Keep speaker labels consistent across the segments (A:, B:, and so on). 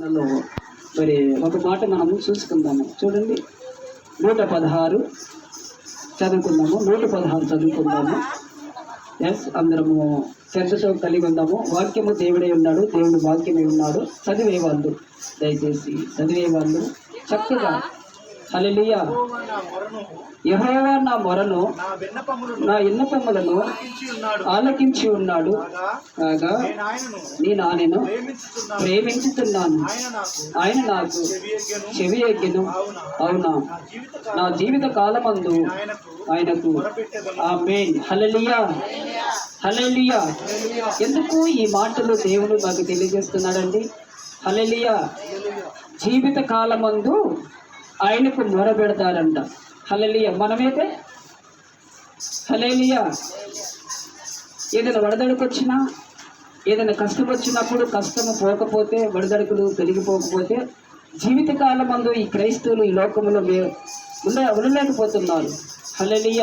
A: లో మరి ఒక మాట మనము చూసుకుందాము. చూడండి. నూట పదహారు చదువుకుందాము. నూట పదహారు చదువుకుందాము. ఎస్ అందరము శ్రద్ధతో కలిగి ఉందాము. వాక్యము దేవుడే ఉన్నాడు. దేవుడు వాక్యమే ఉన్నాడు. చదివే వాళ్ళు. దయచేసి చదివే వాళ్ళు. చక్కగా హల్లెలూయా.
B: నా మొరను
A: నా మొరను
B: నా విన్నపములను ఆలకించి ఉన్నాడు. కాగా
A: కాగా
B: నేను ఆయనను ప్రేమించుతున్నాను. ఆయన నాకు చెవియగ్గను
A: చెవి
B: అవునా? నా జీవిత
A: కాలమందు
B: ఆయనకు ఆ
A: మెయిన్ హలలియా హలలియా ఎందుకు ఈ మాటలు దేవుడు మాకు తెలియజేస్తున్నాడండి? హలలియా జీవిత కాలమందు ఆయనకు మొరపెడతారంట హలలియ మనమైతే హలేలియ ఏదైనా వడదడుకు వచ్చినా ఏదైనా కష్టం వచ్చినప్పుడు కష్టము పోకపోతే వడదడుకులు పెరిగిపోకపోతే జీవితకాలం మందు ఈ క్రైస్తవులు ఈ లోకంలో మే- ఉండ ఉండలేకపోతున్నారు. హలలియ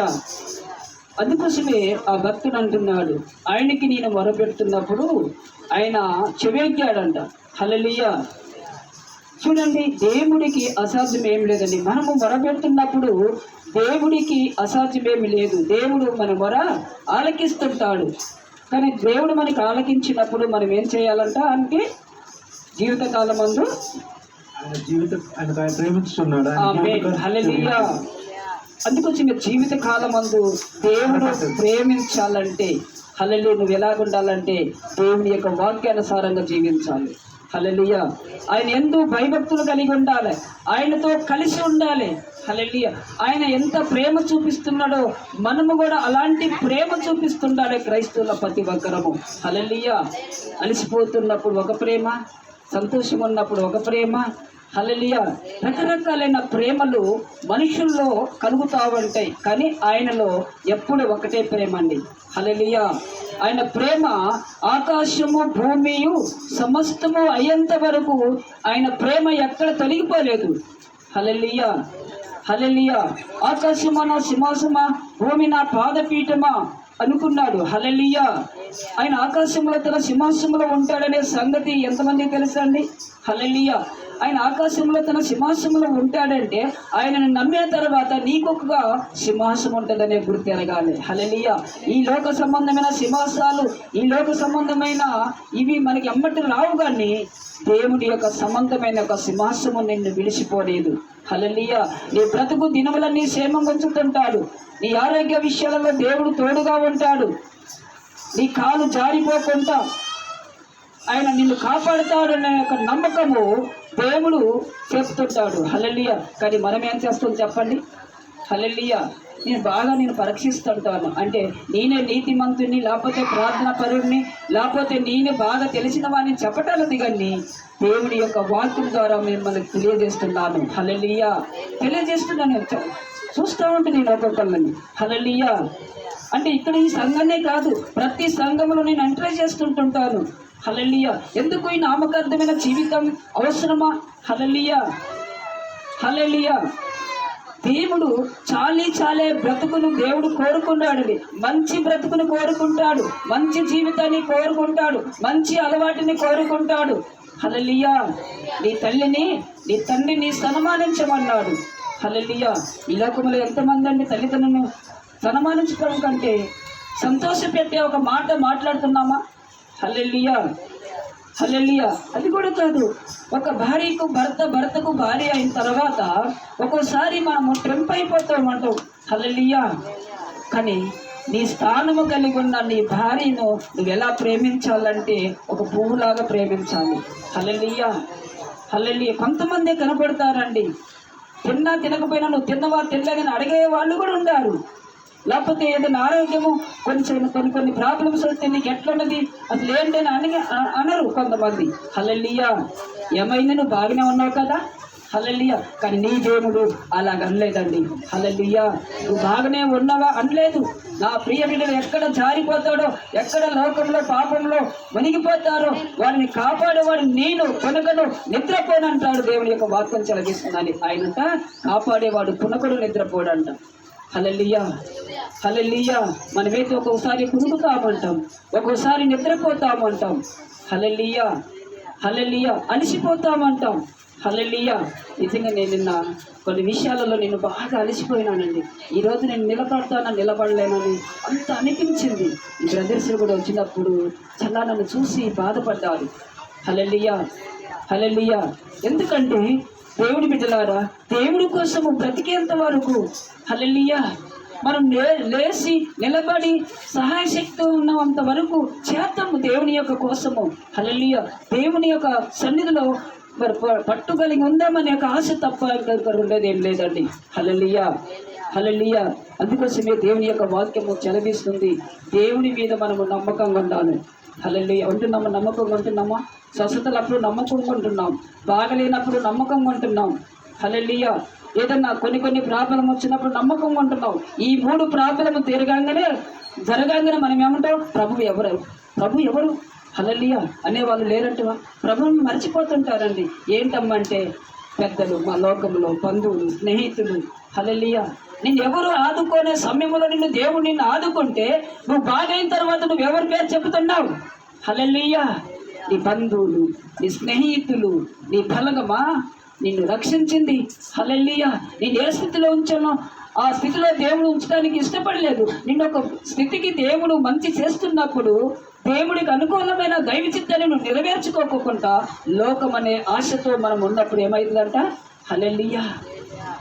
A: అందుకోసమే ఆ భక్తుడు అంటున్నాడు ఆయనకి నేను మొరపెడుతున్నప్పుడు ఆయన చెవేగ్గాడంట హలలియ చూడండి దేవుడికి అసాధ్యం ఏం లేదండి. మనము మొరపెడుతున్నప్పుడు దేవుడికి అసాధ్యం ఏమి లేదు. దేవుడు మన మొర ఆలకిస్తుంటాడు. కానీ దేవుడు మనకి ఆలకించినప్పుడు మనం ఏం చేయాలంట అంటే జీవితకాలం
B: ఆయన జీవిత ఆయన ఆయన ప్రేమించుతున్నాడు.
A: హల్లెలూయా. అందుకొచ్చి మీరు జీవిత కాలమందు దేవుడు ప్రేమించాలంటే హల్లెలూ నువ్వు ఎలాగుండాలంటే దేవుని యొక్క వాక్యానుసారంగా జీవించాలి. హలలియ ఆయన ఎందు భయభక్తులు కలిగి ఉండాలి. ఆయనతో కలిసి ఉండాలి. హలలియ ఆయన ఎంత ప్రేమ చూపిస్తున్నాడో మనము కూడా అలాంటి ప్రేమ చూపిస్తుండాలి క్రైస్తవుల ప్రతి ఒక్కరము. హలలియ అలసిపోతున్నప్పుడు ఒక ప్రేమ సంతోషం ఉన్నప్పుడు ఒక ప్రేమ హల్లెలూయా. రకరకాలైన ప్రేమలు మనుషుల్లో కలుగుతా ఉంటాయి కానీ ఆయనలో ఎప్పుడు ఒకటే ప్రేమ అండి హల్లెలూయా. ఆయన ప్రేమ ఆకాశము భూమియు సమస్తము అయ్యేంత వరకు ఆయన ప్రేమ ఎక్కడ తొలగిపోలేదు. హలలియ హలలియ ఆకాశమా నా సింహాసమా భూమి నా పాదపీఠమా అనుకున్నాడు. హలలియ ఆయన ఆకాశంలో తన సింహాసంలో ఉంటాడనే సంగతి ఎంతమంది తెలుసండి? హలలియ ఆయన ఆకాశంలో తన సింహాసనంలో ఉంటాడంటే ఆయనను నమ్మిన తర్వాత నీకొకగా సింహాసం ఉంటుందనే గుర్తు ఎరగాలి. హలలియ ఈ లోక సంబంధమైన సింహాసాలు ఈ లోక సంబంధమైన ఇవి మనకి ఎమ్మటి రావు కానీ దేవుడి యొక్క సంబంధమైన ఒక సింహాసము నిన్ను విడిచిపోలేదు. హలలియ నీ బ్రతుకు దినములన్నీ క్షేమంగా ఉంచుతుంటాడు. నీ ఆరోగ్య విషయాలలో దేవుడు తోడుగా ఉంటాడు. నీ కాలు జారిపోకుండా ఆయన నిన్ను కాపాడుతాడనే ఒక నమ్మకము దేవుడు చేస్తుంటాడు. హల్లెలూయా. కానీ మనం ఏం చేస్తుంది చెప్పండి? హల్లెలూయా. నేను బాగా నేను పరీక్షిస్తుంటాను. అంటే నేనే నీతిమంతుని లేకపోతే ప్రార్థన పరుడిని లేకపోతే నేనే బాగా తెలిసిన వాడిని చెప్పటాలది కానీ దేవుడి యొక్క వాక్యం ద్వారా మిమ్మల్ని తెలియజేస్తున్నాను. హలలియా తెలియజేస్తున్నాను. చూస్తూ ఉంటే నేను ఒక్కొక్కరిని హలలియా అంటే ఇక్కడ ఈ సంఘమే కాదు ప్రతి సంఘంలో నేను ఎంకరేజ్ చేస్తుంటుంటాను. హలలియ ఎందుకు ఈ నామకార్థమైన జీవితం అవసరమా? హలలియ హలలియ దేవుడు చాలీ చాలే బ్రతుకును దేవుడు కోరుకున్నాడు మంచి బ్రతుకును కోరుకుంటాడు. మంచి జీవితాన్ని కోరుకుంటాడు. మంచి అలవాటుని కోరుకుంటాడు. హలలియా నీ తల్లిని నీ తండ్రిని సన్మానించమన్నాడు. హలలియా ఈ లోకంలో ఎంతమంది అండి తల్లిదండ్రులను సన్మానించుకోవడం కంటే సంతోషపెట్టే ఒక మాట మాట్లాడుతున్నామా? హల్లెలూయా. హల్లెలూయా. అది కూడా కాదు. ఒక భార్యకు భర్త భర్తకు భార్య అయిన తర్వాత ఒక్కోసారి మనము ట్రెంప్ అయిపోతాం అంటాం హల్లెలూయా. కానీ నీ స్థానము కలిగి ఉన్న నీ భార్యను నువ్వు ఎలా ప్రేమించాలంటే ఒక పువ్వులాగా ప్రేమించాలి. హల్లెలూయా. హల్లెలూయా. కొంతమంది కనపడతారండి. తిన్నా తినకపోయినా నువ్వు తిన్నవా తినలేదని అడిగే వాళ్ళు కూడా ఉన్నారు లేకపోతే ఏదైనా ఆరోగ్యము కొంచెం కొన్ని కొన్ని ప్రాబ్లమ్స్ వస్తే నీకు ఎట్లున్నది? అసలు ఏంటని అని అనరు కొంతమంది. హలలియా ఏమైంది? నువ్వు బాగానే ఉన్నావు కదా? హల్లెలూయా. కానీ నీ దేవుడు అలాగ అనలేదండి. హల్లెలూయా. నువ్వు బాగానే ఉన్నావా? అనలేదు. నా ప్రియ బిడ్డలు ఎక్కడ జారిపోతాడో ఎక్కడ లోకంలో పాపంలో మునిగిపోతారో వారిని కాపాడేవాడు నేను కొనకను నిద్రపోనంటాడు దేవుని యొక్క వాక్యం చెలగిస్తుందని ఆయనంట కాపాడేవాడు పునకడు నిద్రపోడంట. హలలియా హలలియా మనమైతే ఒక్కొక్కసారి కునుకుతామంటాం. ఒక్కొక్కసారి నిద్రపోతామంటాం. హలలియా హలలియా అలసిపోతామంటాం. హలలియా నిజంగా నేను నిన్న కొన్ని విషయాలలో నేను బాగా అలసిపోయినానండి. ఈరోజు నేను నిలబడతానా నిలబడలేనని అంత అనిపించింది. ఈ బ్రదర్స్ కూడా వచ్చినప్పుడు చాలా నన్ను చూసి బాధపడ్డారు. హలలియా హలలియా ఎందుకంటే దేవుడి బిడ్డలారా దేవుడి కోసము బ్రతికేంత వరకు హలలియా మనం లే లేచి నిలబడి సహాయ శక్తి ఉన్నంత వరకు చేతము దేవుని యొక్క కోసము. హలలియ దేవుని యొక్క సన్నిధిలో మరి ప- పట్టు కలిగి ఉందామనే ఒక ఆశ తప్ప ఉండేది ఏం లేదండి. హలలియ హలలియ అందుకోసమే దేవుని యొక్క వాక్యము చెలబిస్తుంది దేవుని మీద మనము నమ్మకంగా ఉండాలి. హలలియ ఉంటున్నామా నమ్మకంగా ఉంటున్నామా? స్వస్థతలప్పుడు నమ్మకం కొంటున్నాం. బాగలేనప్పుడు నమ్మకం కొంటున్నాం. హల్లెలూయా. ఏదన్నా కొన్ని కొన్ని ప్రాబ్లం వచ్చినప్పుడు నమ్మకం కొంటున్నాం. ఈ మూడు ప్రాబ్లం తీరగానే జరగానే మనం ఏమంటాం? ప్రభు ఎవరు? ప్రభు ఎవరు? హల్లెలూయా. అనే వాళ్ళు లేరంటవా? ప్రభుని మర్చిపోతుంటారండి. ఏంటమ్మంటే పెద్దలు మా లోకంలో బంధువులు స్నేహితులు హలలియా నేను ఎవరు ఆదుకునే సమయంలో నిన్ను దేవుడు నిన్ను ఆదుకుంటే నువ్వు బాగైన తర్వాత నువ్వు ఎవరి పేరు చెబుతున్నావు? హలలియా నీ బంధువులు నీ స్నేహితులు నీ బలగమా నిన్ను రక్షించింది. హలెల్లియ. నేను ఏ స్థితిలో ఉంచానో ఆ స్థితిలో దేవుడు ఉంచడానికి ఇష్టపడలేదు. నిన్న ఒక స్థితికి దేవుడు మంచి చేస్తున్నప్పుడు దేవుడికి అనుకూలమైన దైవ చిత్తాన్ని నువ్వు నెరవేర్చుకోకుండా లోకం అనే ఆశతో మనం ఉన్నప్పుడు ఏమైందంట హల్లెలూయా.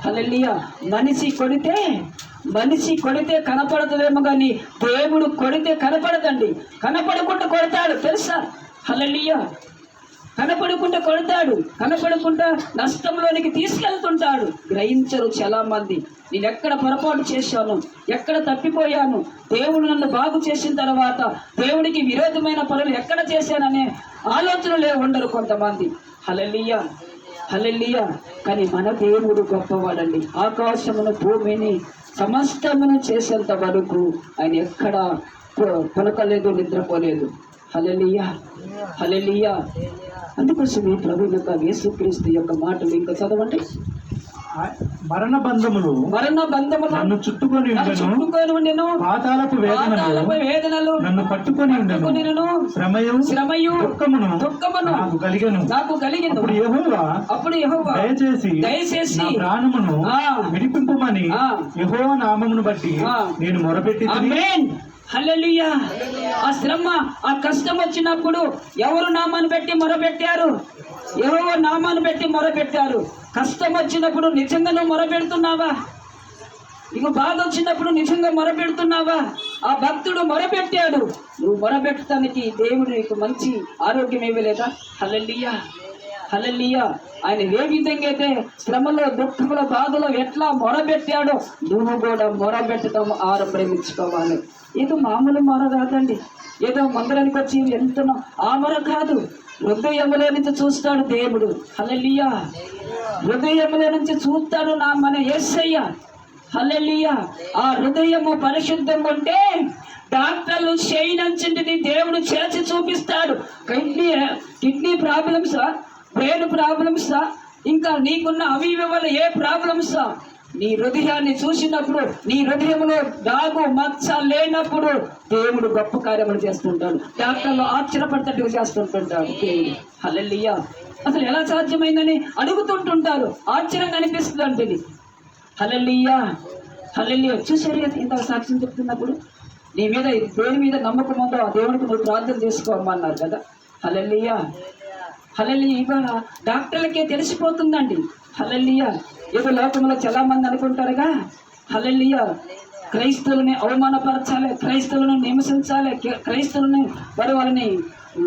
A: హల్లెలూయా. మనిషి కొడితే మనిషి కొడితే కనపడతదేమో కానీ దేవుడు కొడితే కనపడదండి. కనపడకుండా కొడతాడు తెలుసా? హలలియ కనపడకుండా కొడతాడు. కనపడకుండా నష్టంలోనికి తీసుకెళ్తుంటాడు. గ్రహించరు చాలా మంది నేను ఎక్కడ పొరపాటు చేశాను? ఎక్కడ తప్పిపోయాను? దేవుడు నన్ను బాగు చేసిన తర్వాత దేవుడికి విరోధమైన పనులు ఎక్కడ చేశాననే ఆలోచనలే ఉండరు కొంతమంది. హలలియ హలలియా కానీ మన దేవుడు గొప్పవాడండి. ఆకాశమును భూమిని సమస్తమును చేసేంత వరకు ఆయన ఎక్కడ పలకలేదు నిద్రపోలేదు. హలలియా హలలియా అందుకోసమే ప్రభు యొక్క యేసుక్రీస్తు యొక్క మాటలు ఇంకా చదవండి.
B: మరణ బంధములు
A: మరణ బంధములు
B: నన్ను చుట్టుకొని
A: చుట్టుకొని ఉండెను.
B: పాతాలపు వేదనలు
A: వేదనలు
B: నన్ను పట్టుకొని ఉండను. శ్రమయు
A: శ్రమయు
B: దుఃఖమును
A: దుఃఖమును
B: నాకు కలిగను.
A: నాకు కలిగింది
B: అప్పుడు యెహోవా
A: అప్పుడు యెహోవా
B: దయచేసి
A: దయచేసి
B: నా ప్రాణమును. విడిపింపమని. యెహోవా నామమును బట్టి. నేను మొరపెట్టి
A: ఆమేన్. హల్లెలూయా. ఆ శ్రమ ఆ కష్టం వచ్చినప్పుడు ఎవరు నామాన్ని పెట్టి మొరపెట్టారు? ఎవరో నామాన్ని పెట్టి మొరపెట్టారు? కష్టం వచ్చినప్పుడు నిజంగా నువ్వు మొరపెడుతున్నావా? ఇక బాధ వచ్చినప్పుడు నిజంగా మొరపెడుతున్నావా? ఆ భక్తుడు మొరపెట్టాడు. నువ్వు మొరపెట్టడానికి దేవుడు నీకు మంచి ఆరోగ్యం ఇవ్వలేదా? హలలియా హలలియ ఆయన ఏ విధంగా అయితే శ్రమలో దుఃఖంలో బాధలో ఎట్లా మొరబెట్టాడో నువ్వు కూడా మొరబెట్టడం ఆరంభించుకోవాలి ఏదో మామూలు మొర కాదండి. ఏదో మందిరానికి వచ్చి వెళ్తున్నాం ఆ మొర కాదు. హృదయములో నుంచి చూస్తాడు దేవుడు. హలలియ హృదయములో నుంచి చూస్తాడు నా మన యేసయ్య హలలియ ఆ హృదయము పరిశుద్ధం ఉంటే డాక్టర్లు చేయనంచింటిది దేవుడు చేసి చూపిస్తాడు. కిడ్నీ కిడ్నీ ప్రాబ్లమ్స్ బ్రెయిన్ ప్రాబ్లమ్సా ఇంకా నీకున్న అవివి వల్ల ఏ ప్రాబ్లమ్సా నీ హృదయాన్ని చూసినప్పుడు నీ హృదయంలో దాగు మచ్చ లేనప్పుడు దేవుడు గొప్ప కార్యములు చేస్తుంటాడు. డాక్టర్లు ఆశ్చర్యపడతట్టుగా చేస్తుంటుంటాడు దేవుడు హల్లెలూయా. అసలు ఎలా సాధ్యమైందని అడుగుతుంటుంటారు. ఆశ్చర్యంగా అనిపిస్తుంది అంటే హల్లెలూయా హల్లెలూయా. చూసారు కదా ఇంత సాక్ష్యం చెప్తున్నప్పుడు? నీ మీద దేని మీద నమ్మకం ఉందో ఆ దేవుడికి నువ్వు ప్రార్థన చేసుకోమన్నారు కదా. హల్లెలూయా. హల్లెలూయా. ఇవాళ డాక్టర్లకే తెలిసిపోతుందండి. హల్లెలూయా. ఏదో లోకంలో చాలా మంది అనుకుంటారుగా హల్లెలూయా. క్రైస్తవులని అవమానపరచాలి క్రైస్తవులను నిమసించాలి క్రై- క్రైస్తవులని వాళ్ళని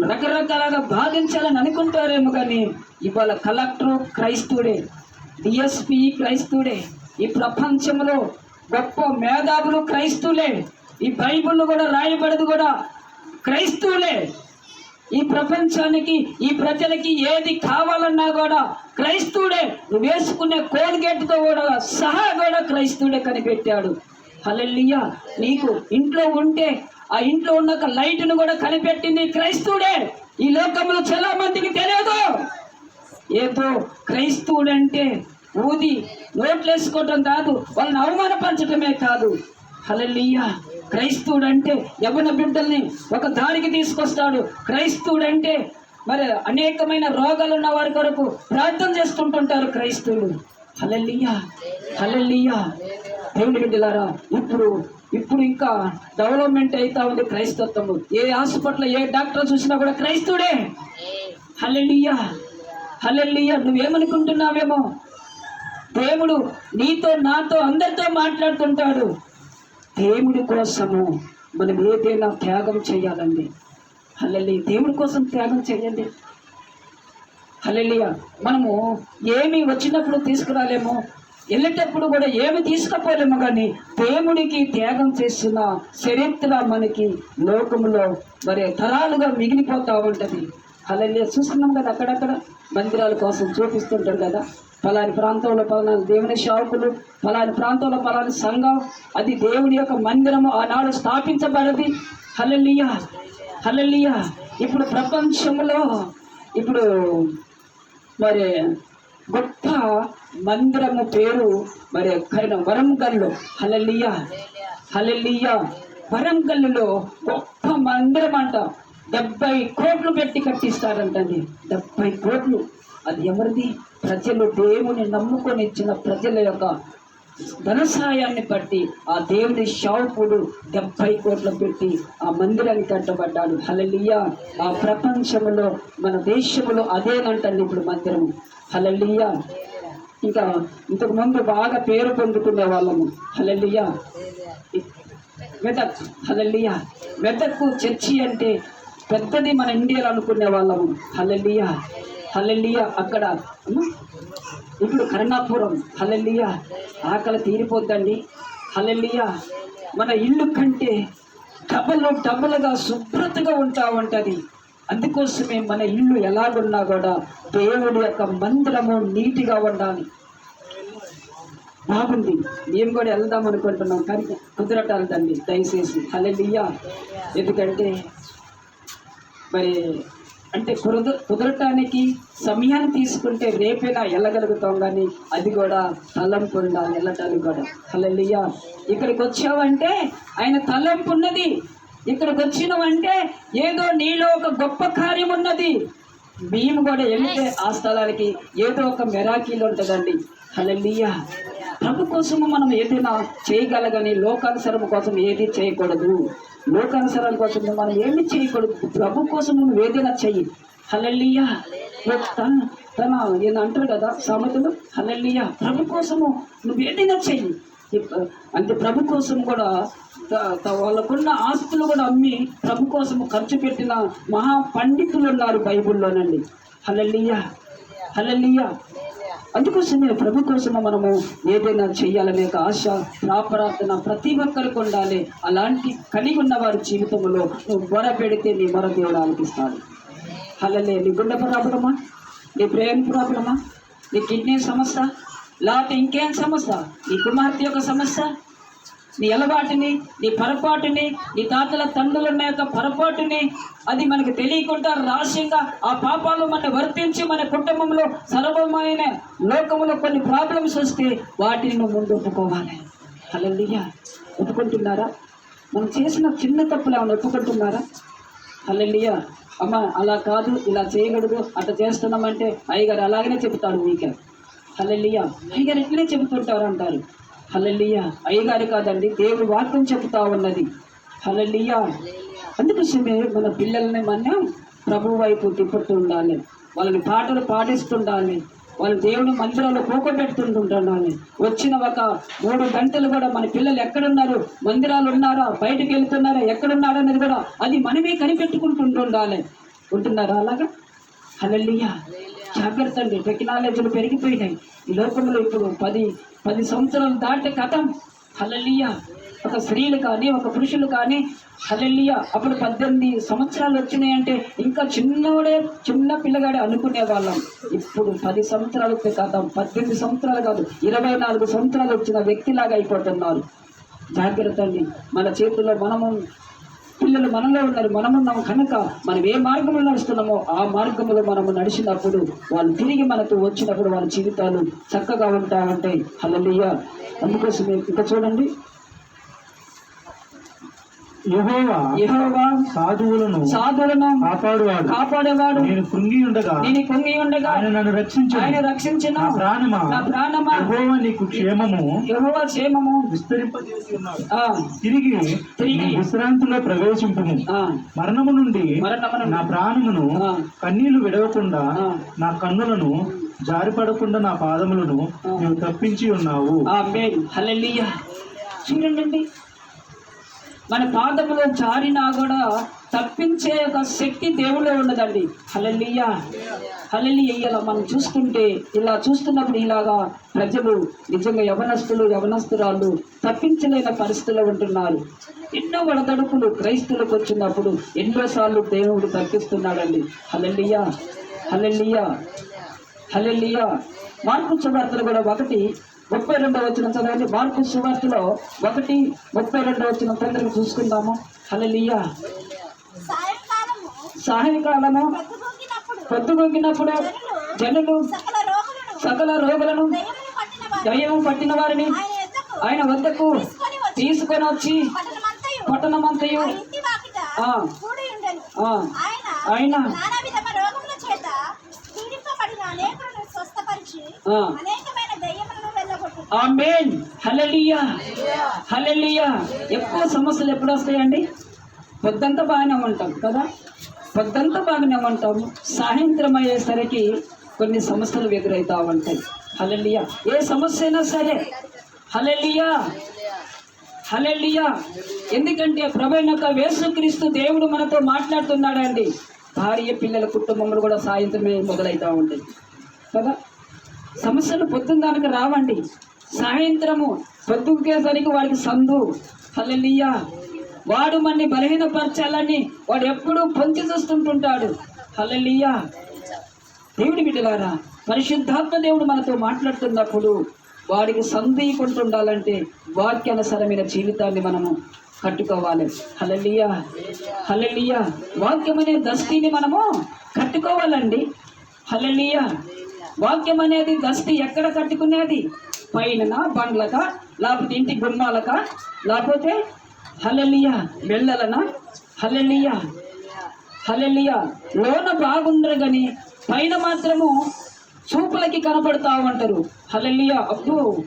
A: రకరకాలుగా బాధించాలని అనుకుంటారేమో కానీ ఇవాళ కలెక్టర్ క్రైస్తవుడే డిఎస్పి క్రైస్తవుడే ఈ ప్రపంచంలో గొప్ప మేధావులు క్రైస్తువులే ఈ బైబిల్ కూడా రాయబడదు కూడా క్రైస్తవులే. ఈ ప్రపంచానికి ఈ ప్రజలకి ఏది కావాలన్నా కూడా క్రైస్తవుడే నువ్వు వేసుకునే కోల్గేట్తో కూడా సహా కూడా క్రైస్తవుడే కనిపెట్టాడు. హల్లెలూయా. నీకు ఇంట్లో ఉంటే ఆ ఇంట్లో ఉన్న ఒక లైట్ను కూడా కనిపెట్టింది క్రైస్తవుడే. ఈ లోకంలో చాలా మందికి తెలియదు. ఏదో క్రైస్తవుడంటే ఊది నోట్లేసుకోవటం కాదు వాళ్ళని అవమానపరచటమే కాదు. హల్లెలూయా. క్రైస్తవుడంటే యవన బిడ్డల్ని ఒక దారికి తీసుకొస్తాడు. క్రైస్తవుడంటే మరి అనేకమైన రోగాలు ఉన్న వారి కొరకు ప్రార్థన చేసుకుంటుంటారు క్రైస్తవులు. హలెల్లియా హలెల్లియా. దేవుని బిడ్డలారా ఇప్పుడు ఇప్పుడు ఇంకా డెవలప్మెంట్ అవుతా ఉంది క్రైస్తత్వము. ఏ హాస్పిటల్ ఏ డాక్టర్ చూసినా కూడా క్రైస్తవుడే. హలెల్లియా హలెల్లియా. నువ్వేమనుకుంటున్నావేమో? దేవుడు నీతో నాతో అందరితో మాట్లాడుతుంటాడు. దేవుడి కోసము మనం ఏదైనా త్యాగం చేయాలండి. హల్లెల్లి దేవుడి కోసం త్యాగం చేయండి. హల్లెలియా. మనము ఏమి వచ్చినప్పుడు తీసుకురాలేము వెళ్ళేటప్పుడు కూడా ఏమి తీసుకుపోలేము కానీ దేవుడికి త్యాగం చేస్తున్న చరిత్ర మనకి లోకములో మరి తరాలుగా మిగిలిపోతూ ఉంటుంది. హల్లెలియా. చూస్తున్నాం కదా అక్కడక్కడ మందిరాల కోసం చూపిస్తుంటారు కదా. పలాని ప్రాంతంలో పలాని దేవుని షాపులు పలాని ప్రాంతంలో పలాని సంఘం అది దేవుని యొక్క మందిరము ఆనాడు స్థాపించబడది. హలలియా హలలియా ఇప్పుడు ప్రపంచంలో ఇప్పుడు మరి గొప్ప మందిరము పేరు మరి కరిన వరంగల్లు. హలలియా హలలియా వరంగల్లులో గొప్ప మందిరం అంట డెబ్బై కోట్లు పెట్టి కట్టిస్తారంటండి. డెబ్బై కోట్లు. అది ఎవరిది? ప్రజలు దేవుని నమ్ముకొని ఇచ్చిన ప్రజల యొక్క ధనసాయాన్ని బట్టి ఆ దేవుని షావుకుడు డెబ్బై కోట్లు పెట్టి ఆ మందిరాన్ని కట్టబడ్డాడు. హలలియా ఆ ప్రపంచంలో మన దేశంలో అదేనంటండి ఇప్పుడు మందిరం. హలలియా ఇంకా ఇంతకు ముందు బాగా పేరు పొందుకునే వాళ్ళము. Hallelujah Medak! Hallelujah Medak church అంటే పెద్దది మన ఇండియాలో అనుకునే వాళ్ళము. హలలియా హలలియా అక్కడ ఇప్పుడు కరుణాపురం హలలియా ఆకలి తీరిపోద్దండి. హలలియా మన ఇల్లు కంటే డబల్ డబల్గా శుభ్రతగా ఉంటా ఉంటుంది. అందుకోసమే మన ఇల్లు ఎలాగున్నా కూడా దేవుడి యొక్క మందిరము నీటిగా ఉండాలి. బాగుంది. మేము కూడా వెళ్దాం అనుకుంటున్నాం కానీ కుదరటాలండి దయచేసి. హలలియా ఎందుకంటే మరి అంటే కుదర కుదరటానికి సమయాన్ని తీసుకుంటే రేపైనా వెళ్ళగలుగుతాం కానీ అది కూడా తలంపు ఉండాలి వెళ్ళటానికి కూడా. హలలియా ఇక్కడికి వచ్చావంటే ఆయన తలంపు ఉన్నది ఇక్కడికి వచ్చినావంటే ఏదో నీలో ఒక గొప్ప కార్యం ఉన్నది మేము కూడా వెళ్తే ఆ స్థలానికి ఏదో ఒక మెరాకీలు ఉంటుందండి. హలలియా ప్రభు కోసము మనం ఏదైనా చేయగలగని లోకానుసరము కోసం ఏది చేయకూడదు. లోకానుసరాలు కోసం మనం ఏమి చేయకూడదు. ప్రభు కోసం నువ్వు ఏదైనా చెయ్యి. హలల్లియా. తన తన ఈయన అంటారు కదా సమతులు. హలల్లియా. ప్రభు కోసము నువ్వు ఏదైనా చెయ్యి. అంటే ప్రభు కోసం కూడా త- వాళ్ళకున్న ఆస్తులు కూడా అమ్మి ప్రభు కోసం ఖర్చు పెట్టిన మహా పండితులు ఉన్నారు బైబిల్లోనండి. హలల్లియా. హలల్లియా. అందుకోసమే ప్రభు కోసము మనము ఏదైనా చేయాలనే ఒక ఆశ ప్రాప్రార్థన ప్రతి ఒక్కరికి ఉండాలి. అలాంటి కలిగి ఉన్న వారి జీవితంలో నువ్వు మొర పెడితే నీ మొర దేవుడు ఆలకిస్తాడు. హలలే నీ గుండె ప్రాబ్లమా? నీ బ్రెయిన్ ప్రాబ్లమా? నీ కిడ్నీ సమస్య? లేకపోతే ఇంకేం సమస్య? నీ కుమార్తె యొక్క సమస్య? నీ అలవాటుని నీ పొరపాటుని నీ తాతల తండ్రుల యొక్క పొరపాటుని అది మనకు తెలియకుండా రహస్యంగా ఆ పాపాలు మన వర్తించి మన కుటుంబంలో సర్వమైన లోకములో కొన్ని ప్రాబ్లమ్స్ వస్తే వాటిని నువ్వు ముందు ఒప్పుకోవాలి. అలలియా ఒప్పుకుంటున్నారా? మనం చేసిన చిన్న తప్పులు ఏమైనా ఒప్పుకుంటున్నారా? హల్లెలూయా. అమ్మ అలా కాదు ఇలా చేయకూడదు అట్లా చేస్తున్నామంటే అయ్యగారు అలాగనే చెప్తాడు మీకే. హల్లెలూయా. అయ్యగారు ఇట్లనే చెబుతుంటారు అంటారు హలలియ అయ్యగారు కాదండి దేవుడు వాక్యం చెబుతా ఉన్నది. హలలియ అందుకోసమే మన పిల్లల్ని మనం ప్రభు వైపు తిప్పుతూ ఉండాలి వాళ్ళని పాటలు పాటిస్తుండాలి వాళ్ళు దేవుని మందిరంలో పోకబెడుతుంటుండాలి వచ్చిన ఒక మూడు గంటలు కూడా మన పిల్లలు ఎక్కడున్నారు? మందిరాలు ఉన్నారా? బయటకు వెళ్తున్నారా? ఎక్కడున్నారా అనేది కూడా అది మనమే కనిపెట్టుకుంటుండాలి. ఉంటున్నారా అలాగా? హలలియా జాగ్రత్త అండి టెక్నాలజీలు పెరిగిపోయినాయి. ఈ లోకంలో ఇప్పుడు పది పది సంవత్సరాలు దాటే కథం. హలలియ ఒక స్త్రీలు కానీ ఒక పురుషులు కానీ హలలియ అప్పుడు పద్దెనిమిది సంవత్సరాలు వచ్చినాయంటే ఇంకా చిన్నోడే చిన్న పిల్లగాడే అనుకునే వాళ్ళం ఇప్పుడు పది సంవత్సరాలు కథం. పద్దెనిమిది సంవత్సరాలు కాదు ఇరవై నాలుగు సంవత్సరాలు వచ్చిన వ్యక్తిలాగా అయిపోతున్నారు. జాగ్రత్త అండి. మన చేతుల్లో మనము పిల్లలు మనలో ఉన్నారు మనమున్నాం కనుక మనం ఏ మార్గంలో నడుస్తున్నామో ఆ మార్గంలో మనము నడిచినప్పుడు వాళ్ళు తిరిగి మనకు వచ్చినప్పుడు వాళ్ళ జీవితాలు చక్కగా ఉంటా ఉంటాయి. అందుకోసం అందుకోసమే ఇక చూడండి.
B: యెహోవా
A: యెహోవా
B: సాధువులను
A: సాధులను
B: కాపాడువాడు.
A: కాపాడేవాడు.
B: నేను కృంగి ఉండగా
A: నేను కొంగి ఉండగా
B: ఆయన నన్ను రక్షించు
A: ఆయన రక్షించిన.
B: నా ప్రాణమా?
A: నా ప్రాణమా?
B: యెహోవా నీకు క్షేమము?
A: యెహోవా క్షేమము.
B: విస్తరింపజేసి ఉన్నాడు.
A: ఆ.
B: తిరిగి
A: తిరిగి
B: విశ్రాంతిలో ప్రవేశింపుము.
A: ఆ.
B: మరణము నుండి
A: మరణమును
B: నా ప్రాణమును. కన్నీళ్ళు విడవకుండా. నా కన్నులను జారిపడకుండా నా పాదములను నీవు తప్పించి ఉన్నావు.
A: చూడండి. మన పాదములను జారినా కూడా తప్పించే ఒక శక్తి దేవులో ఉన్నదండి హలలియ హల్లెలూయా. ఇలా మనం చూసుకుంటే ఇలా చూస్తున్నప్పుడు ఇలాగా ప్రజలు నిజంగా యవనస్తులు యవనస్తురాలు తప్పించలేని పరిస్థితుల్లో ఉంటున్నారు. ఎన్నో వడదడుపులు క్రైస్తులకు వచ్చినప్పుడు ఎన్నోసార్లు దేవుడు తప్పిస్తున్నాడండి. హలలియ హలలియ హలలియ మార్పు సువార్తలు కూడా ఒకటి ముప్పై రెండో వచ్చిన చదవండి. మార్పు సువార్తలో ఒకటి ముప్పై రెండో వచ్చిన తొందరగా చూసుకుందాము. హల్లెలూయా.
C: సాయంకాలము.
A: పొద్దుగొగ్గినప్పుడు జనులు
C: సకల రోగులను దయ్యములు పట్టిన
A: వారిని
C: ఆయన
A: వద్దకు
C: తీసుకొని వచ్చి పట్టణమంతయు ఆయన అనేకులను స్వస్థపరిచి
A: ఆ.
C: అనేకమైన దయ్యములను వెళ్ళగొట్టు
A: ఆమేన్. హల్లెలూయా. హల్లెలూయా. ఎక్కువ సమస్యలు ఎప్పుడు వస్తాయండి? పొద్దంతా బాగానే ఉంటాం కదా? పొద్దంతా బాగానే ఉంటాము సాయంత్రం అయ్యేసరికి కొన్ని సమస్యలు ఎదురవుతా ఉంటాయి. హల్లెలూయా. ఏ సమస్య అయినా సరే. హల్లెలూయా. హల్లెలూయా. ఎందుకంటే ప్రభైన యొక్క యేసుక్రీస్తు దేవుడు మనతో మాట్లాడుతున్నాడండి. భార్య పిల్లల కుటుంబంలో కూడా సాయంత్రమే మొదలవుతూ ఉంటాయి. కదా? సమస్యలు పొద్దున్న దానికి రావండి. సాయంత్రము పొద్దుకేసరికి వాడికి సందు. హలలియా వాడు మన్ని బలహీనపరచాలని వాడు ఎప్పుడూ పొంచి చూస్తుంటుంటాడు. హలలియా దేవుడి బిడ్డలారా పరిశుద్ధాత్మ దేవుడు మనతో మాట్లాడుతున్నప్పుడు వాడికి సందేయకుంటుండాలంటే వాక్యానుసరమైన జీవితాన్ని మనము కట్టుకోవాలి. హలలియా హలలియా వాక్యం అనే దస్తిని మనము కట్టుకోవాలండి. హలలియా వాక్యం అనేది దస్తి ఎక్కడ కట్టుకునేది? పైన బండ్లక లేకపోతే ఇంటి గుమ్మాలక లేకపోతే హలలియా వెళ్ళలనా హలలియా హల్లెలూయా. లోన బాగుండరు కానీ పైన మాత్రము చూపులకి కనపడతా ఉంటారు హలలియా అప్పుడు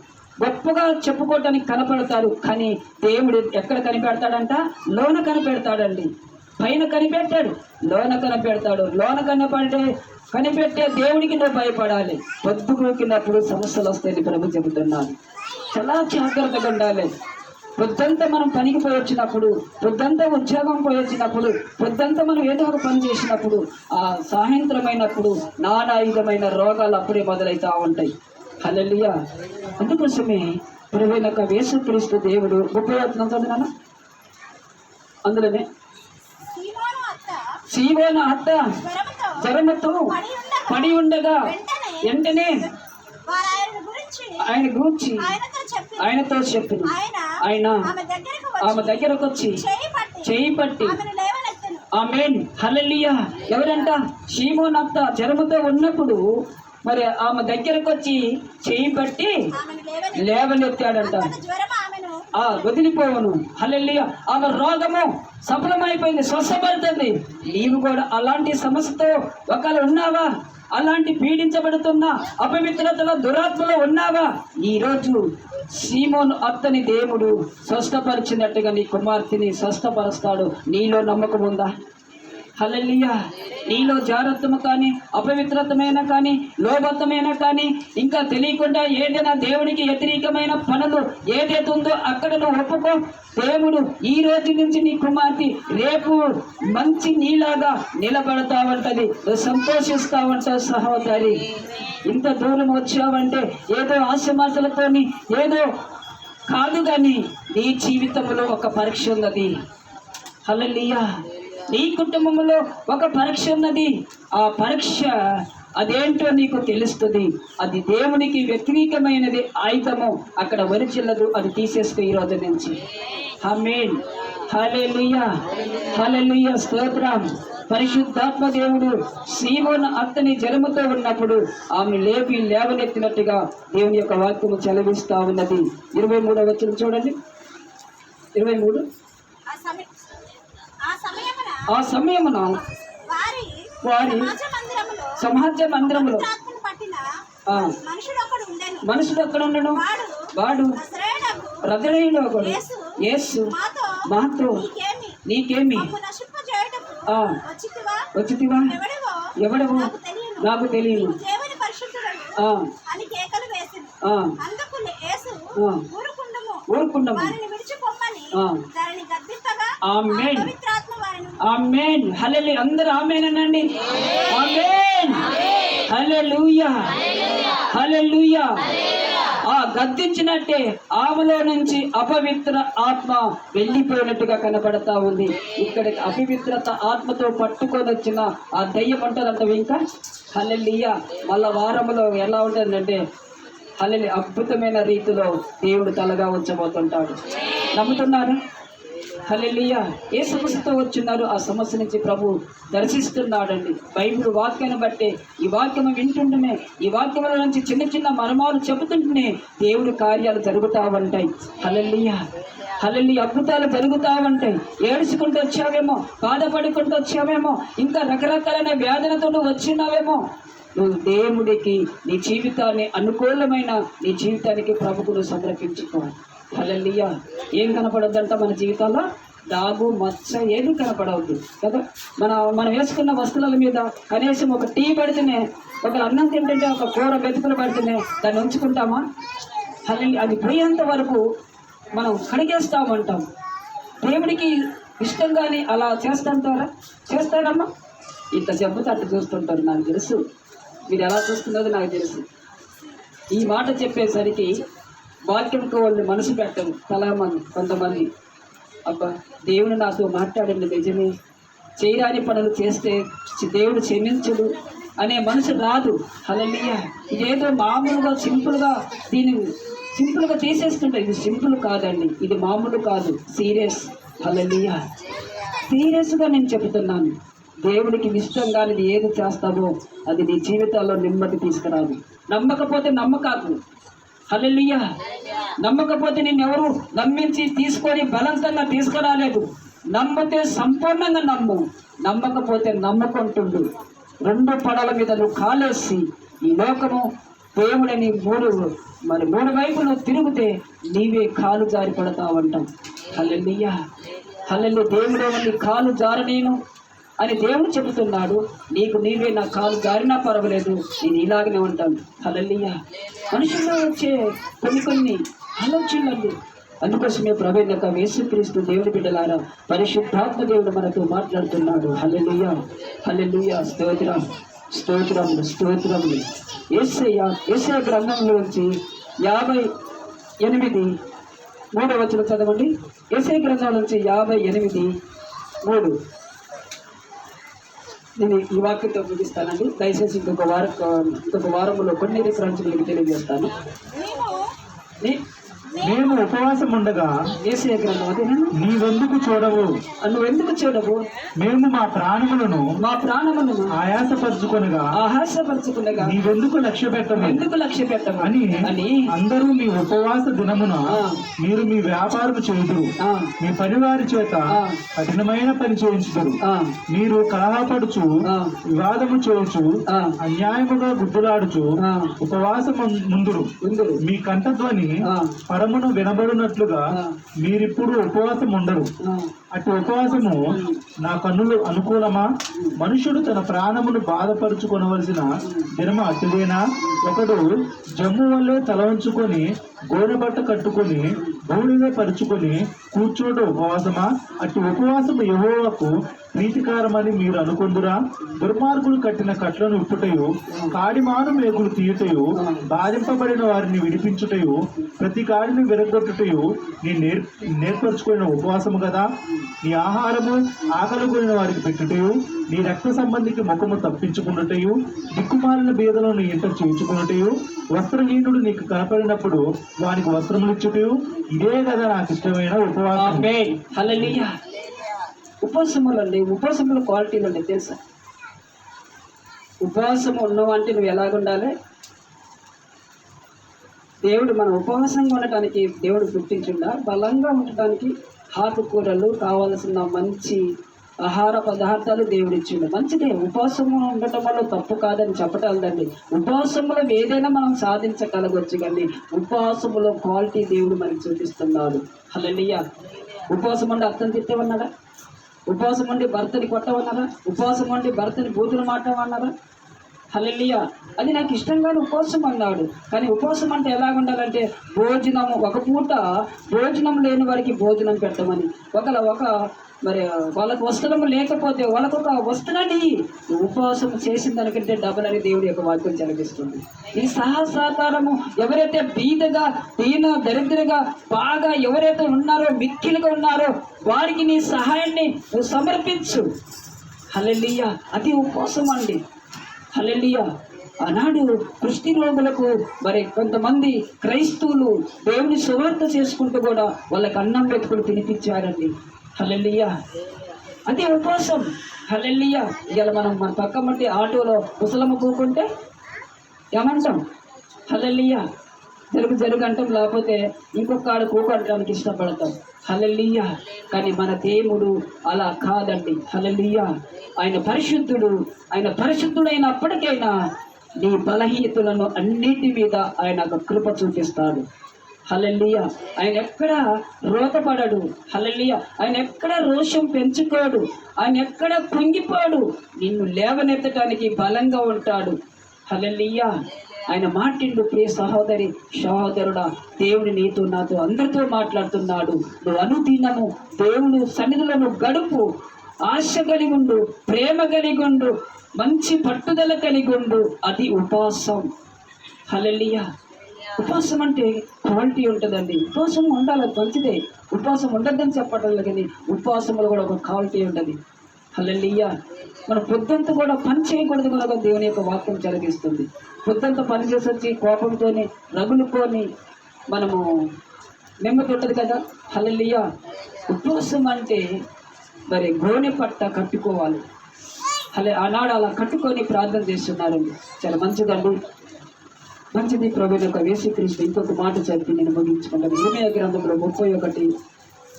A: గొప్పగా చెప్పుకోవటానికి కనపడతారు. కానీ దేవుడు ఎక్కడ కనిపెడతాడంట? లోన కనిపెడతాడండి. పైన కనిపెట్టాడు. లోన కనిపెడతాడు. లోన కనపడితే కనిపెట్టే దేవుడికి నువ్వు భయపడాలి. పొద్దు సమస్యలు వస్తాయని ప్రభు చెబుతున్నాను చాలా జాగ్రత్తగా ఉండాలి. పొద్దంతా మనం పనికి పోయొచ్చినప్పుడు పొద్దంతా ఉద్యోగం పోయొచ్చినప్పుడు పొద్దంతా మనం ఏదో ఒక పని చేసినప్పుడు ఆ సాయంత్రమైనప్పుడు నానాయుధమైన రోగాలు అప్పుడే మొదలవుతూ ఉంటాయి. హల్లెలూయా. అందుకోసమే ప్రభు యొక్క యేసుక్రీస్తు దేవుడు ముప్పై వచనం అందులోనే? సీవోన అత్త
C: జ్వరముతో పడి ఉండగా వెంటనే ఆయన గురించి
A: ఆయన గూర్చి
C: ఆయనతో చెప్పి
A: ఆయనతో చెప్పిన.
C: ఆయన ఆమె దగ్గరకు
A: ఆమె
C: వచ్చి చేయి పట్టి ఆమెను
A: ఆమెన్. హల్లెలూయా. ఎవరంట? షీమోనత్త జ్వరముతో ఉన్నప్పుడు మరి ఆమె దగ్గరకు వచ్చి చేయి పట్టి లేవనెత్తాడంట
C: అంతట జ్వరం ఆమెను
A: ఆ వదిలిపోవను హల్లెలూయా. ఆమె రోగము సఫలమైపోయింది స్వస్థపడుతుంది. నీవు కూడా అలాంటి సమస్యతో ఒకవేళ ఉన్నావా? అలాంటి పీడించబడుతున్న అపవిత్రతలో దురాత్మలో ఉన్నావా? ఈ రోజు సీమోను అత్తని దేవుడు స్వస్థపరిచినట్టుగా నీ కుమార్తెని స్వస్థపరుస్తాడు. నీలో నమ్మకం ఉందా? హల్లెలూయా. నీలో జాగ్రత్తము కానీ అపవిత్రతమైన కానీ లోభత్తమైన కానీ ఇంకా తెలియకుండా ఏదైనా దేవునికి వ్యతిరేకమైన పనులు ఏదైతే ఉందో అక్కడ నువ్వు ఒప్పుకో. దేవుడు ఈ రోజు నుంచి నీ కుమార్తె రేపు మంచి నీలాగా నిలబడతా ఉంటుంది. సంతోషిస్తా ఉంటా సహోదరి. ఇంత దూరం వచ్చావంటే ఏదో ఆశమాసలతోని ఏదో కాదు కానీ నీ జీవితంలో ఒక పరీక్ష ఉన్నది. హలలియా నీ కుటుంబంలో ఒక పరీక్ష ఉన్నది. ఆ పరీక్ష అదేంటో నీకు తెలుస్తుంది. అది దేవునికి వ్యతిరేకమైనది ఆయుధము. అక్కడ వరిచిల్లదు అది తీసేస్తూ ఈ రోజు నుంచి. హమేన్ హల్లెలూయా. హల్లెలూయా. స్తోత్రం. పరిశుద్ధాత్మ దేవుడు సీమోన అత్తని జన్మతో ఉన్నప్పుడు ఆమె లేపి లేవనెత్తినట్టుగా దేవుని యొక్క వాక్యము చెలవిస్తా ఉన్నది. ఇరవై మూడవ వచ్చిన చూడండి. ఇరవై మూడు.
C: ఆ
A: సమయమున
C: వారి సమాజ మందిరములో మనుషుడు
A: ఎక్కడ ఉండను.
C: వాడు
A: హృదయంలో ఒకడు
C: యేసు మాతో నీకేమి. వచ్చితివా? ఎవడవో? నాకు
A: తెలియదు
C: అని కేకలు వేసింది అందుకు యేసు
A: ఆమేన్. ఆమేన్. హల్లెలూయా. అందరూ ఆమేన్ అనండి ఆమేన్. హల్లెలూయా. హల్లెలూయా. ఆ గద్దించినట్టే ఆమెలో నుంచి అపవిత్ర ఆత్మ వెళ్ళిపోయినట్టుగా కనపడతా ఉంది. ఇక్కడ అపవిత్రత ఆత్మతో పట్టుకొని వచ్చిన ఆ దయ్యం అంటారంట ఇంకా? హల్లెలూయా. మళ్ళా వారంలో ఎలా ఉంటుందంటే హల్లెలూయా అద్భుతమైన రీతిలో దేవుడు తలగా ఉంచబోతుంటాడు. నమ్ముతున్నారు? హలెలియ ఏ సమస్యతో వచ్చున్నారు ఆ సమస్య నుంచి ప్రభు దర్శిస్తున్నాడండి. బైబిల్ వాక్యాన్ని బట్టే ఈ వాక్యము వింటుంటమే ఈ వాక్యముల నుంచి చిన్న చిన్న మర్మాలు చెబుతుంటేనే దేవుడి కార్యాలు జరుగుతా ఉంటాయి. హలెలియ హలెల్లి అద్భుతాలు జరుగుతా ఉంటాయి. ఏడుచుకుంటూ వచ్చావేమో బాధపడుకుంటూ వచ్చావేమో ఇంకా రకరకాలైన వేదనతో వచ్చినావేమో నువ్వు దేవుడికి నీ జీవితాన్ని అనుకూలమైన నీ జీవితానికి ప్రభుకు సమర్పించుకోవాలి. హల్లెలూయా. ఏం కనపడద్దంట మన జీవితంలో దాగు మచ్చ ఏది కనపడవద్దు కదా? మన మనం వేసుకున్న వస్తువుల మీద కనీసం ఒక టీ పడితేనే ఒక అన్నం తింటుంటే ఒక కూర మెతుకులు పడితేనే దాన్ని ఉంచుకుంటామా? హల్లెలూయా. అది పోయేంత వరకు మనం కడిగేస్తామంటాం. దేవుడికి ఇష్టంగానే అలా చేస్తాం ద్వారా చేస్తారమ్మా ఇంత జబ్బుతో తట్టు చూస్తుంటారు నాకు తెలుసు. మీరు ఎలా చూస్తున్నదో నాకు తెలుసు. ఈ మాట చెప్పేసరికి వాక్యంకు వాళ్ళు మనసు పెట్టరు చాలామంది కొంతమంది. అబ్బా దేవుడు నాతో మాట్లాడింది నిజమే. చేయరాని పనులు చేస్తే దేవుడు క్షమించడు అనే మనసు రాదు. హలలియ ఇదేదో మామూలుగా సింపుల్గా దీన్ని సింపుల్గా చేసేస్తుంటారు ఇది సింపుల్ కాదండి. ఇది మామూలు కాదు. సీరియస్. హలలియ సీరియస్గా నేను చెబుతున్నాను. దేవుడికి ఇష్టం కానిది ఏది చేస్తావో అది నీ జీవితాల్లో నెమ్మది తీసుకురాదు. నమ్మకపోతే నమ్మకాకు. హల్లెలూయా. నమ్మకపోతే నిన్నెవరు నమ్మించి తీసుకొని బలవంతంగా తీసుకురాలేదు. నమ్మితే సంపూర్ణంగా నమ్ము. నమ్మకపోతే నమ్మకుంటుండు. రెండు పడల మీద నువ్వు కాలేసి ఈ లోకము దేవుడని మూడు మరి మూడు వైపులు తిరిగితే నీవే కాలు జారి పడతావంటాం. హల్లెలూయా. హల్లెలు దేవుడే కాలు జారనేను. అని దేవుడు చెబుతున్నాడు. నీకు నీవే నా కాలు జారినా పర్వాలేదు. నేను ఇలాగనే ఉంటాను. హల్లెలూయా. మనుషుల్లో వచ్చే కొన్ని కొన్ని ఆలోచనలు. అందుకోసమే ప్రవేదక వేసుక్రీస్తు దేవుడి బిడ్డలారా పరిశుద్ధాత్మ దేవుడు మనతో మాట్లాడుతున్నాడు. హల్లెలూయా. హల్లెలూయా. స్తోత్రం. స్తోత్రములు స్తోత్రములు ఏసయ్య ఏసయ గ్రంథంలోంచి యాభై ఎనిమిది మూడవ వచ్చిన చదవండి. ఏసై గ్రంథం నుంచి యాభై ఎనిమిది మూడు. నేను ఈ వాక్యంతో ముగిస్తానండి. దయచేసి ఇంకొక వారం ఇంకొక వారంలో కొన్ని రిఫరెన్స్లు మీకు తెలియజేస్తాను.
C: మేము
B: ఉపవాసం ఉండగా నీవెందుకు చూడవు
A: నువ్వు ఎందుకు చూడవు
B: మేము మా ప్రాణములను
A: మా ప్రాణమును
B: ఆయాసపరుచుకొనగా
A: ఆహాసపరచుకునగా
B: నీవెందుకు లక్ష్య పెట్టము
A: ఎందుకు లక్ష్య పెట్టము
B: అని
A: అని
B: అందరూ మీ ఉపవాస దినమున. మీరు మీ వ్యాపారం చేయుదురు
A: ఆ,
B: మీ పనివారి చేత
A: ఆ.
B: కఠినమైన పని చేయించుదురు
A: ఆ,
B: మీరు కలహపడుచు. వివాదము చేయుచు
A: ఆ.
B: అన్యాయముగా గుడ్డులాడుచు
A: ఆ.
B: ఉపవాసము ముందురు మీ కంఠధ్వని
A: ఆ.
B: పరమును వినబడినట్లుగా. మీరిప్పుడు ఉపవాసం ఉండరు. అటు ఉపవాసము నా కన్నులు అనుకూలమా? మనుషుడు తన ప్రాణమును బాధపరుచుకొనవలసిన దినమ అటువేనా ఒకడు జమ్ము వల్లే తల ఉంచుకొని గోనెబట్ట కట్టుకొని బూడిద పరుచుకొని కూర్చోట ఉపవాసమా? అటు ఉపవాసము యెహోవాకు నీతికారమని మీరు అనుకుందురా? దుర్మార్గులు కట్టిన కట్లను ఉప్పుటయు కాడిమాను మేకులు తీయుటయు బాధింపబడిన వారిని విడిపించుటయు ప్రతి కాడిని విరగొట్టుటయు నీ నేర్ నేర్పరచుకున్న ఉపవాసము కదా నీ ఆహారము ఆకలి వారికి పెట్టుటయు నీ రక్త సంబంధికి ముఖము తప్పించుకున్నటయు దిక్కుమాలిన బీదలను ఇంటర్ ఇంట చేయించుకున్నటయు వస్త్రహీనుడు నీకు కనపడినప్పుడు వానికి వస్త్రములు ఇచ్చుటయు ఇదే కదా నాకు ఇష్టమైన ఉపవాసం
A: ఉపవాసములు అండి ఉపవాసముల క్వాలిటీలు అండి తెలుసా? ఉపవాసం ఉన్నావంటే నువ్వు ఎలాగుండాలి? దేవుడు మన ఉపవాసంగా ఉండటానికి దేవుడు పుట్టించుండా బలంగా ఉండటానికి ఆకుకూరలు కావలసిన మంచి ఆహార పదార్థాలు దేవుడు ఇచ్చిండు మంచిదే ఉపవాసము ఉండటం వల్ల తప్పు కాదని చెప్పటండి ఉపవాసములో ఏదైనా మనం సాధించగలగొచ్చు కానీ ఉపవాసములో క్వాలిటీ దేవుడు మనకి చూపిస్తున్నాడు. హల్లెలూయా. ఉపవాసం అంటే అర్థం తిట్టమన్నాడా ఉపవాసం ఉండి భర్తని కొట్టమన్నారా? ఉపవాసం ఉండి భర్తని బూతులు మాట్లాడమన్నారా? హల్లెలూయా. అది నాకు ఇష్టంగానే ఉపవాసం అన్నాడు. కానీ ఉపవాసం అంటే ఎలా ఉండాలంటే భోజనం ఒక పూట భోజనం లేని వారికి భోజనం పెట్టమని ఒకలా ఒక మరి వాళ్ళకు వస్త్రం లేకపోతే వాళ్ళకు ఒక వస్త్రాన్ని ఉపవాసం చేసిన దానికంటే డబల్ అని దేవుడి యొక్క వాక్యం చదివిస్తుంది ఈ సహసాకారము ఎవరైతే బీదగా దీన దరిద్రగా బాగా ఎవరైతే ఉన్నారో మిక్కిలుగా ఉన్నారో వారికి నీ సహాయాన్ని నువ్వు సమర్పించు. హల్లెలూయా. అది ఉపవాసం అండి. హల్లెలూయా. ఆనాడు కృష్టి రోగులకు మరి కొంతమంది క్రైస్తవులు దేవుని సువార్త చేసుకుంటూ కూడా వాళ్ళకి అన్నం పెట్టుకుని తినిపించారండి. హల్లెలూయా. అదే ఉపవాసం హల్లెలూయా. ఇవాళ మనం మన పక్క మట్టి ఆటోలో ముసలమ్మ కూకుంటే ఏమంటాం? హల్లెలూయా. జరుగు జరుగు అంటాం లేకపోతే ఇంకొక ఆడ కూకడటానికి ఇష్టపడతాం. హల్లెలూయా. కానీ మన దేవుడు అలా కాదండి. హల్లెలూయా. ఆయన పరిశుద్ధుడు ఆయన పరిశుద్ధుడైనప్పటికైనా నీ బలహీనతలను అన్నిటి మీద ఆయన ఒక కృప చూపిస్తాడు. హలలియ ఆయన ఎక్కడ రోతపడడు. హల్లెలూయా. ఆయన ఎక్కడ రోషం పెంచుకోడు. ఆయన ఎక్కడ కుంగిపోడు. నిన్ను లేవనెత్తడానికి బలంగా ఉంటాడు. హల్లెలూయా. ఆయన మాటిండు ప్రియ సహోదరి సహోదరుడా దేవుని నీతో నాతో అందరితో మాట్లాడుతున్నాడు. నువ్వు అనుదినము దేవుని సన్నిధులను గడుపు. ఆశ కలిగుండు ప్రేమ కలిగుండు మంచి పట్టుదల కలిగుండు. అది ఉపాసం హలలియా ఉపవాసం అంటే క్వాలిటీ ఉంటుందండి. ఉపవాసం ఉండాలి మంచిదే. ఉపవాసం ఉండద్దని చెప్పటం లేదు కానీ ఉపవాసంలో కూడా ఒక క్వాలిటీ ఉంటుంది. హల్లెలూయా. మన పొద్దుంతా కూడా పని చేయకూడదు కనుక దేవుని యొక్క వాక్యం జరిగిస్తుంది. పొద్దుంత పని చేసి వచ్చి కోపంతోని రగులుకొని మనము నెమ్మది ఉంటుంది కదా. హల్లెలూయా. ఉపవాసం అంటే మరి గోనె పట్ట కట్టుకోవాలి. అలా ఆనాడు అలా కట్టుకొని ప్రార్థన చేస్తున్నారండి. చాలా మంచిదండి. మంచిది ప్రభు యొక్క వేసుక్రీస్తు ఇంకొక మాట చదివి నేను ముగించుకుంటాను. ఇరవై గ్రంథంలో ముప్పై ఒకటి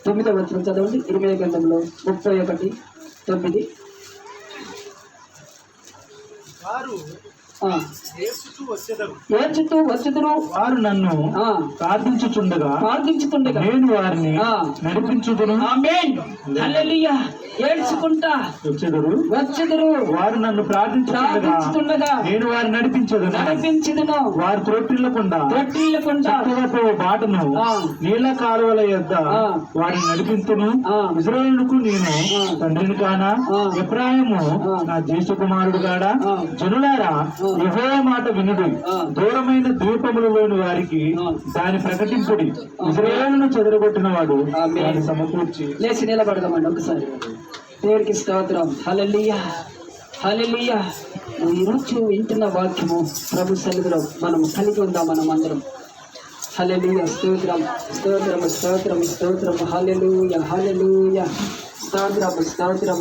A: తొమ్మిదో వచ్చిన చదవండి. ఇరవై గ్రంథంలో ముప్పై ఒకటి తొమ్మిది.
B: వారు
A: ఏడ్చుతూ వచ్చుదురు.
B: వారు నన్ను ప్రార్థించుచుండగా
A: ప్రార్థించుతుండగా
B: నేను వారిని. నడిపించుదును.
A: ఏడ్చుకుంటా.
B: వచ్చెదరు.
A: వచ్చుదురు.
B: వారు నన్ను
A: ప్రార్థించుతుండగా
B: నేను వారిని నడిపించదును.
A: నడిపించుదును.
B: వారు త్రొట్టిల్లకుండా
A: తొట్టిల్లకుండా
B: చక్కగా బాటను. నీళ్ళ కాలువల యొద్ద. వారిని నడిపించును. ఇజ్రాయేలుకు నేను. తండ్రిని కానా?
A: ఆ.
B: నా జ్యేష్ఠ కుమారుడు కాడా. జనులారా. యెహోవా మాట వినుడు. దూరమైన ద్వీపములలోని వారికి. దాని ప్రకటింపుడి. ఇజ్రాయేలును చెదరగొట్టిన వాడు. దాన్ని సమకూర్చి.
A: లేచి నిలబడదామండి ఒకసారి. దేవుడికి స్తోత్రం. హల్లెలూయా. హల్లెలూయా. నువ్వు ఈరోజు వింటున్న వాక్యము ప్రభు సన్నిధిలో మనం కలిగి ఉందాం మనం అందరం హల్లెలూయా. స్తోత్రం. స్తోత్రం స్తోత్రం స్తోత్రం హల్లెలూయా. హల్లెలూయా. స్తోత్రం స్తోత్రం